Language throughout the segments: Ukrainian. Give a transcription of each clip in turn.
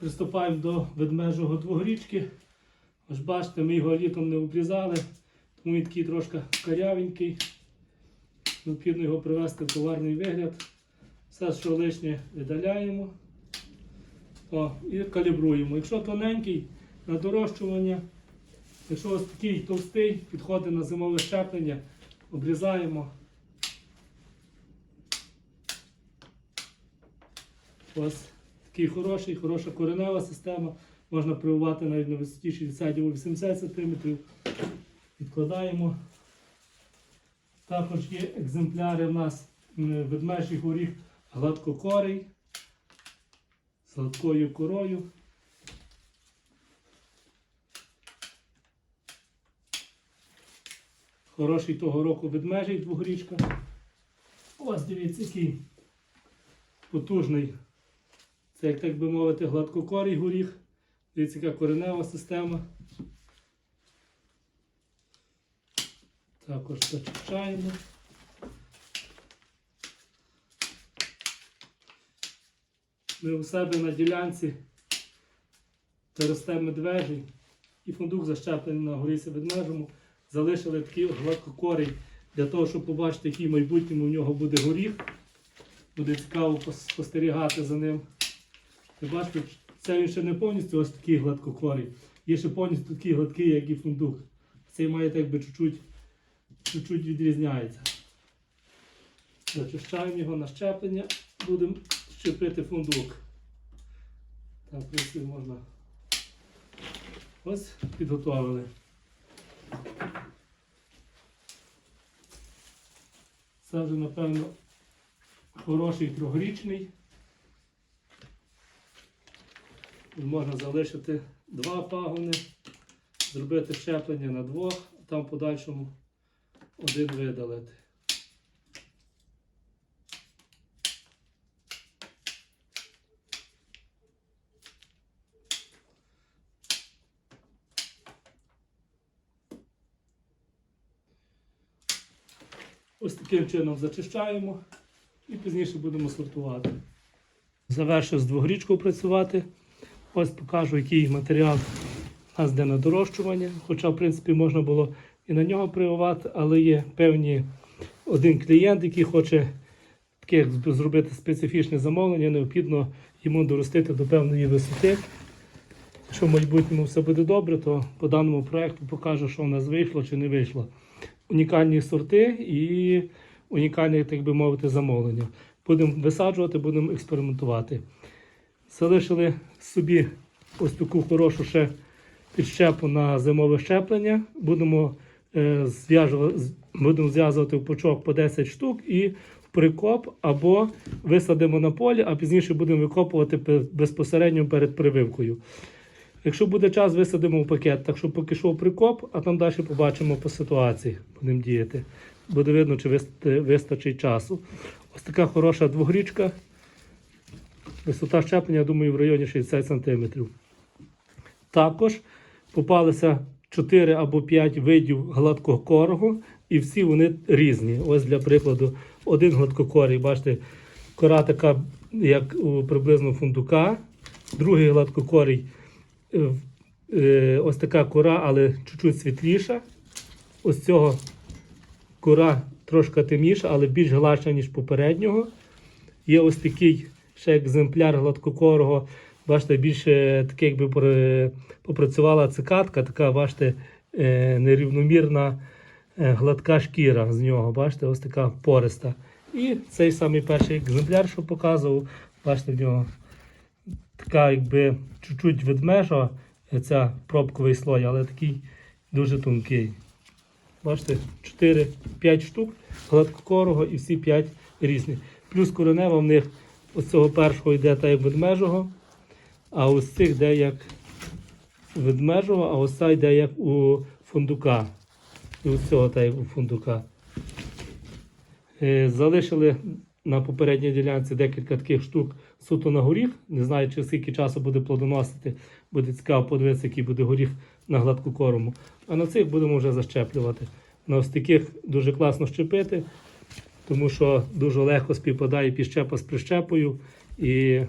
Приступаємо до ведмежого двогрічки. Ось бачите, ми його літом не обрізали, тому він такий трошки карявенький. Необхідно його привести в товарний вигляд. Все, що лишнє, видаляємо О, і калібруємо. Якщо тоненький, на дорощування. Якщо ось такий товстий, підходить на зимове щеплення, обрізаємо. Ось такий хороший, хороша коренева система. Можна прививати навіть на висоті 60-80 см. Відкладаємо. Також є екземпляри в нас ведмежий горіх гладкокорий з гладкою корою. Хороший того року ведмежий двогрічка. Ось дивіться, який потужний. Це, як так би мовити, гладкокорий горіх. Дивіться, яка коренева система. Також зачищаємо. Ми у себе на ділянці де росте медвежий і фундук защеплений на горісі ведмежому. Залишили такий гладкокорий для того, щоб побачити, який в майбутньому в нього буде горіх. Буде цікаво спостерігати за ним. Ви бачите, це він ще не повністю ось такий гладкокорий. Є ще повністю такий гладкий, як і фундук. Цей має так би чуть-чуть відрізняється. Зачищаємо його на щеплення, будемо щепити фундук. Так, в принципі, можна. Ось підготовили. Це вже, напевно, хороший трьохрічний. Можна залишити два пагони, зробити щеплення на двох, а там в подальшому один видалити. Ось таким чином зачищаємо і пізніше будемо сортувати. Завершив з двогрічкою працювати. Ось покажу, який матеріал у нас йде на дорощування. Хоча, в принципі, можна було і на нього прививати, але є певні один клієнт, який хоче таке зробити специфічне замовлення, необхідно йому доростити до певної висоти. Якщо в майбутньому все буде добре, то по даному проєкту покажу, що в нас вийшло чи не вийшло. Унікальні сорти і унікальне, так би мовити, замовлення. Будемо висаджувати, будемо експериментувати. Залишили собі ось таку хорошу ще підщепу на зимове щеплення. Будемо, е, зв'яжува- з- будемо зв'язувати в пучок по 10 штук і в прикоп або висадимо на полі, а пізніше будемо викопувати безпосередньо перед прививкою. Якщо буде час, висадимо в пакет. Так що поки що прикоп, а там далі побачимо по ситуації. Будемо діяти. Буде видно, чи вистачить часу. Ось така хороша двогрічка. Висота щеплення, я думаю, в районі 60 см. Також попалися 4 або 5 видів гладкокорого, і всі вони різні. Ось для прикладу, один гладкокорий, бачите, кора така, як у приблизно фундука, другий гладкокорий, е, е, ось така кора, але чуть-чуть світліша. Ось цього кора трошки темніша, але більш гладша, ніж попереднього. Є ось такий ще екземпляр гладкокорого. Бачите, більше таке, якби попрацювала цикатка, така, бачите, е, нерівномірна е, гладка шкіра з нього. Бачите, ось така пориста. І цей самий перший екземпляр, що показував, бачите, в нього така, якби чуть-чуть ведмежа, е, ця пробковий слой, але такий дуже тонкий. Бачите, 4-5 штук гладкокорого і всі 5 різні. Плюс коренева в них ось цього першого йде так як ведмежого, а ось цих йде як ведмежого, а ось ця йде як у фундука. І ось цього так як у фундука. Е, Залишили на попередній ділянці декілька таких штук суто на горіх. Не знаю, чи скільки часу буде плодоносити. Буде цікаво подивитися, який буде горіх на гладкокорому. А на цих будемо вже защеплювати. На ось таких дуже класно щепити, тому що дуже легко співпадає підщепа з прищепою. І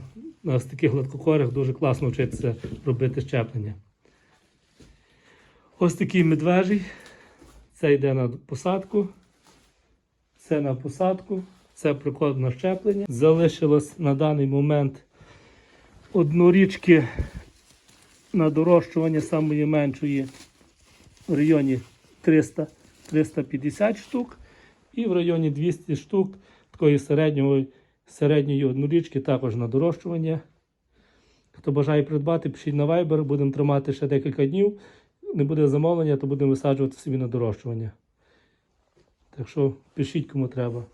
на таких гладкокорих дуже класно вчитися робити щеплення. Ось такий медвежий. Це йде на посадку. Це на посадку. Це прикладно на щеплення. Залишилось на даний момент однорічки на дорощування самої меншої в районі 300-350 штук. І в районі 200 штук такої середньої, середньої однорічки також на дорощування. Хто бажає придбати, пишіть на Viber, будемо тримати ще декілька днів. Не буде замовлення, то будемо висаджувати собі на дорощування. Так що пишіть кому треба.